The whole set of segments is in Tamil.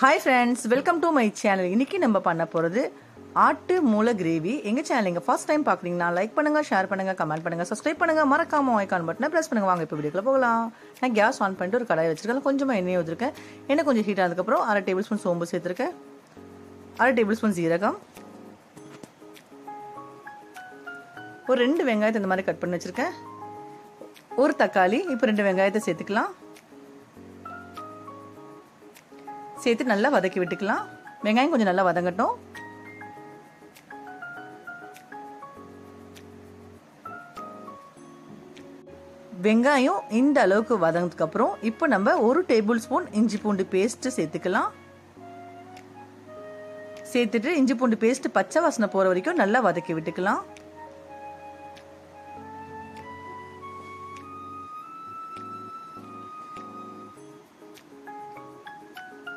Hi friends welcome to my channel இன்னைக்கு நம்ம பண்ண போகிறது ஆட்டு மூளை கிரேவி எங்கள் சேனல் நீங்கள் ஃபர்ஸ்ட் டைம் பார்க்குறீங்கன்னா லைக் பண்ணுங்கள் ஷேர் பண்ணுங்கள் கமெண்ட் பண்ணுங்கள் சப்ஸ்கிரைப் பண்ணுங்கள் மறக்காம ஐக்கான் பட்டனை ப்ரெஸ் பண்ணுங்கள் வாங்க இப்போ வீடியோக்குள்ள போகலாம். நான் கேஸ் ஆன் பண்ணிட்டு ஒரு கடாய் வச்சிருக்கேன். கொஞ்சமாக எண்ணெய் ஊற்றிருக்கேன் எண்ணெய் கொஞ்சம் ஹீட் ஆனதுக்கப்புறம் அரை டேபிள் ஸ்பூன் சோம்பு சேர்த்துருக்கேன். அரை டேபிள் ஸ்பூன் ஜீரகம் ஒரு ரெண்டு வெங்காயத்தை இந்த மாதிரி கட் பண்ணி வச்சுருக்கேன். ஒரு தக்காளி இப்போ ரெண்டு வெங்காயத்தை சேர்த்துக்கலாம். சேர்த்து நல்லா வதக்கி விட்டுக்கலாம். வெங்காயம் கொஞ்சம் நல்லா வதங்கட்டும். வெங்காயம் இந்த அளவுக்கு வதங்கினதுக்கப்புறம் இப்போ நம்ம ஒரு டேபிள் ஸ்பூன் இஞ்சி பூண்டு பேஸ்ட்டு சேர்த்துக்கலாம். சேர்த்துட்டு இஞ்சி பூண்டு பேஸ்ட் பச்சை வாசனை போகிற வரைக்கும் நல்லா வதக்கி விட்டுக்கலாம்.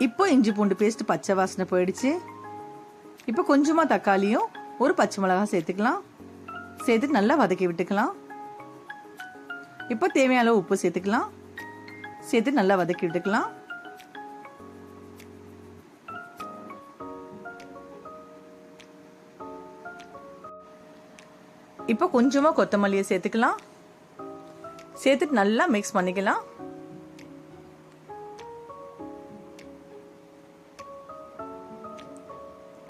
இப்போ இஞ்சி பூண்டு பேஸ்ட் பச்சை வாசனை போயிடுச்சு. இப்போ கொஞ்சமாக தக்காளியும் ஒரு பச்சை மிளகாய் சேர்த்துக்கலாம். சேர்த்துட்டு நல்லா வதக்கி விட்டுக்கலாம். இப்போ தேவையான அளவு உப்பு சேர்த்துக்கலாம். சேர்த்து நல்லா வதக்கி விட்டுக்கலாம். இப்போ கொஞ்சமாக கொத்தமல்லியை சேர்த்துக்கலாம். சேர்த்துட்டு நல்லா மிக்ஸ் பண்ணிக்கலாம்.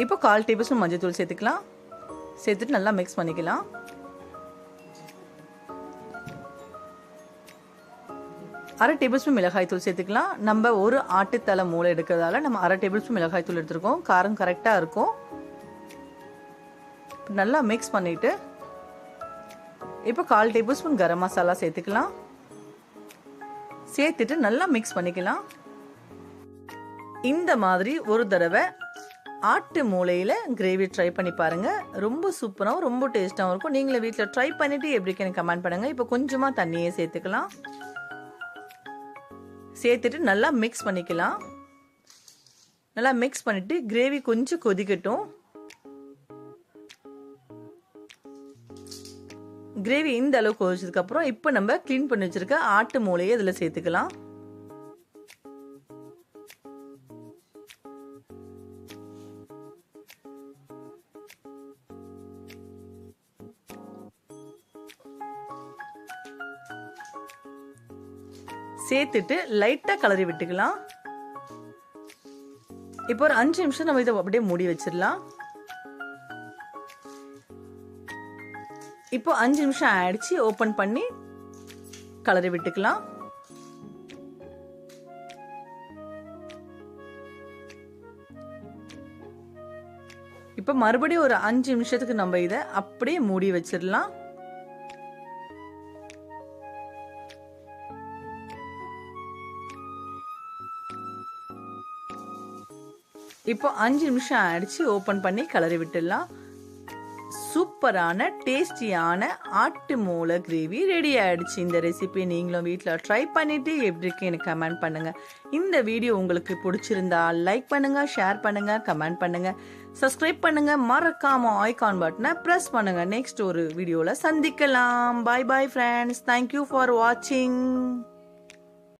இப்போ கால் டேபிள் ஸ்பூன் மஞ்சள் தூள் சேர்த்துக்கலாம். சேர்த்துட்டு நல்லா மிக்ஸ் பண்ணிக்கலாம். அரை டேபிள் ஸ்பூன் சேர்த்துக்கலாம். நம்ம ஒரு ஆட்டுத்தலை மூளை எடுக்கிறதால நம்ம அரை டேபிள் ஸ்பூன் மிளகாய் தூள் எடுத்துருக்கோம். காரம் கரெக்டாக இருக்கும். நல்லா மிக்ஸ் பண்ணிவிட்டு இப்போ கால் டேபிள் ஸ்பூன் கரம் மசாலா சேர்த்துக்கலாம். சேர்த்துட்டு நல்லா மிக்ஸ் பண்ணிக்கலாம். இந்த மாதிரி ஒரு தடவை ஆட்டு மூளையில் கிரேவி ட்ரை பண்ணி பாருங்கள் ரொம்ப சூப்பராகவும் ரொம்ப டேஸ்ட்டாகவும் இருக்கும். நீங்களே வீட்டில் ட்ரை பண்ணிவிட்டு எப்படி எனக்கு கமெண்ட் பண்ணுங்கள் இப்போ கொஞ்சமாக தண்ணியை சேர்த்துக்கலாம். சேர்த்துட்டு நல்லா மிக்ஸ் பண்ணிக்கலாம். நல்லா மிக்ஸ் பண்ணிவிட்டு கிரேவி கொஞ்சம் கொதிக்கட்டும். கிரேவி இந்த அளவுக்கு கொதிச்சதுக்கப்புறம் இப்போ நம்ம க்ளீன் பண்ணி வச்சுருக்க ஆட்டு மூளையை இதில் சேர்த்துக்கலாம். சேர்த்துட்டு லைட்டாக கலரி விட்டுக்கலாம். இப்போ ஒரு அஞ்சு நிமிஷம் நம்ம இதை அப்படியே மூடி வச்சிடலாம். இப்போ அஞ்சு நிமிஷம் ஆயிடுச்சு ஓப்பன் பண்ணி கலரி விட்டுக்கலாம். இப்போ மறுபடியும் ஒரு அஞ்சு நிமிஷத்துக்கு நம்ம இதை அப்படியே மூடி வச்சிடலாம். இப்போ அஞ்சு நிமிஷம் ஆயிடுச்சு ஓப்பன் பண்ணி கலரி விட்டுடலாம். சூப்பரான டேஸ்டியான ஆட்டு மூளை கிரேவி ரெடி ஆயிடுச்சு. இந்த ரெசிபி நீங்களும் வீட்டில் ட்ரை பண்ணிட்டு எப்படி இருக்கு எனக்கு கமெண்ட் பண்ணுங்க. இந்த வீடியோ உங்களுக்கு பிடிச்சிருந்தா லைக் பண்ணுங்க ஷேர் பண்ணுங்க கமெண்ட் பண்ணுங்க. சப்ஸ்கிரைப் பண்ணுங்க மறக்காம ஐகான் பட்டனை ப்ரெஸ் பண்ணுங்க. நெக்ஸ்ட் ஒரு வீடியோவில் சந்திக்கலாம். Bye bye friends thank you for வாட்சிங்